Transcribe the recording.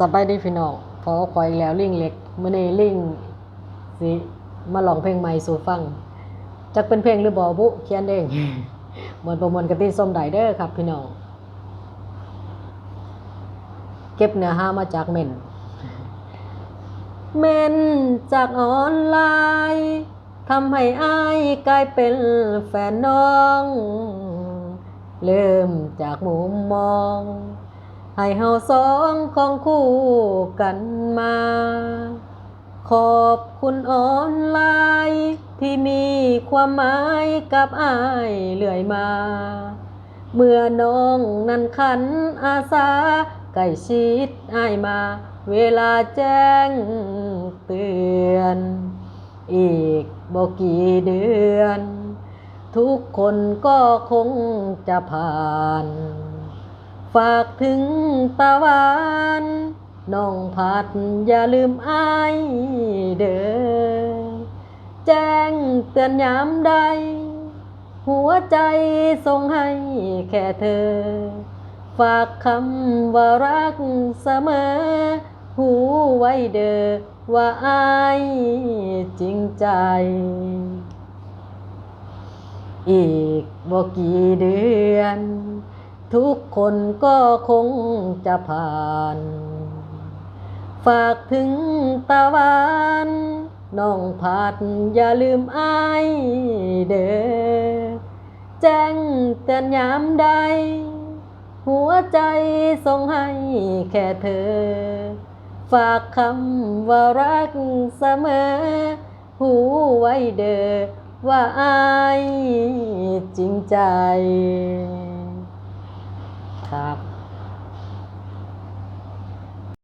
สบายดีพี่น้องพอคอยแล้วลิงเล็กเมื้อนี้ลิงสิมาลองเพลงใหม่สู่ฟังจักเป็นเพลงหรือบ่บุเขียนเองเหมือนประมวลกระติส้มไดเด้อครับพี่น้องเก็บเนื้อหามาจากเม่นเม่นจากออนไลน์ทำให้อายกลายเป็นแฟนน้อง เริ่มจากมุมมอง ให้เฮาสองของคู่กันมา ขอบคุณออนไลน์ที่มีความหมายกับอายเรื่อยมา เมื่อน้องนั้นขันอาสาใกล้ชิดอายมา เวลาแจ้งเตือน อีกบอกี่เดือน ทุกคนก็คงจะผ่าน ฝากถึงตะวันน้องพัดอย่าลืมอายเด้อแจ้งเตือนยามใด หัวใจส่งให้แค่เธอ ฝากคำว่ารักเสมอ หูไว้เด้อว่าอายจริงใจ อีกบ่กี่เดือน ทุกคนก็คงจะผ่าน ฝากถึงตะวันน้องพัดอย่าลืมอายเด้อแจ้งเตือนยามใด หัวใจส่งให้แค่เธอ ฝากคำว่ารักเสมอ หูไว้เด้อว่าอายจริงใจ WhatsApp.